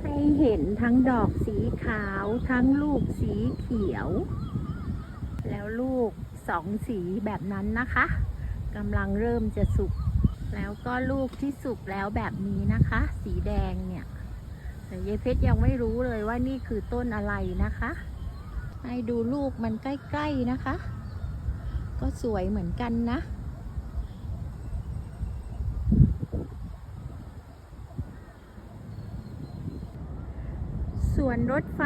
ให้เห็นทั้งดอกสีขาวทั้งลูกสีเขียว แล้วลูกสองสีแบบนั้นนะคะกำลังเริ่มจะสุก แล้วก็ลูกที่สุกแล้วแบบนี้นะคะ สีแดงเนี่ยแต่ยายเพชรยังไม่รู้เลยว่านี่คือต้นอะไรนะคะ ให้ดูลูกมันใกล้ ๆนะคะ ก็สวยเหมือนกันนะ สวนรถไฟ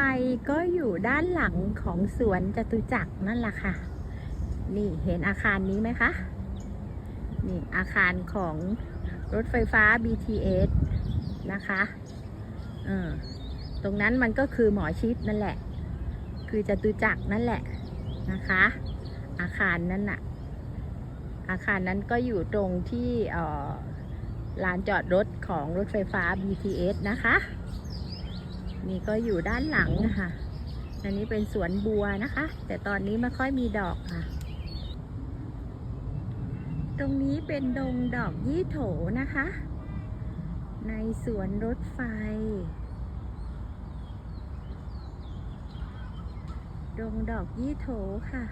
ก็อยู่ด้านหลังของสวนจตุจักรนั่นแหละค่ะ นี่เห็นอาคารนี้ไหมคะ นี่อาคารของรถไฟฟ้า BTS นะคะเออตรงนั้นมันก็คือหมอชิดนั่นแหละ คือจตุจักรนั่นแหละนะคะ อาคารนั้นน่ะ อาคารนั้นก็อยู่ตรงที่ออลานจอดรถของรถไฟฟ้า BTS นะคะ นี่ก็อยู่ด้านหลังนะคะอันนี้เป็นสวนบัวนะคะ แต่ตอนนี้ไม่ค่อยมีดอกค่ะ ตรงนี้เป็นดงดอกยี่โถนะคะ ในสวนรถไฟ ดงดอกยี่โถค่ะ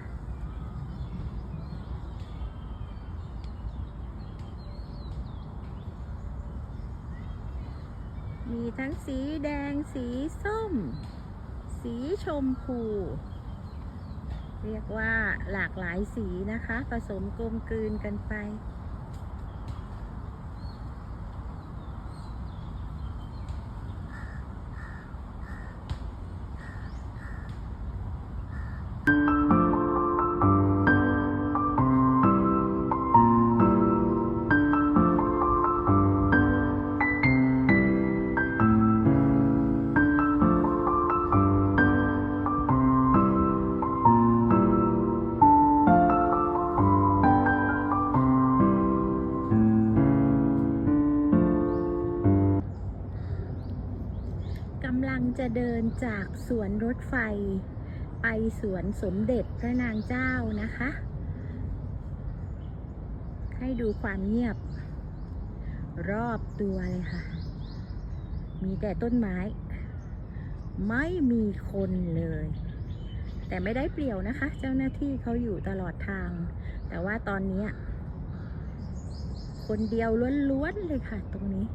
มีทั้งสีแดง สีส้ม สีชมพู เรียกว่าหลากหลายสีนะคะ ผสมกลมกลืนกันไป จะเดินจากสวนรถไฟ ไปสวนสมเด็จพระนางเจ้านะคะ ให้ดูความเงียบ รอบตัวเลยค่ะ มีแต่ต้นไม้ ไม่มีคนเลย แต่ไม่ได้เปลี่ยวนะคะ เจ้าหน้าที่เขาอยู่ตลอดทาง แต่ว่าตอนนี้ คนเดียวล้วนๆเลยค่ะตรงนี้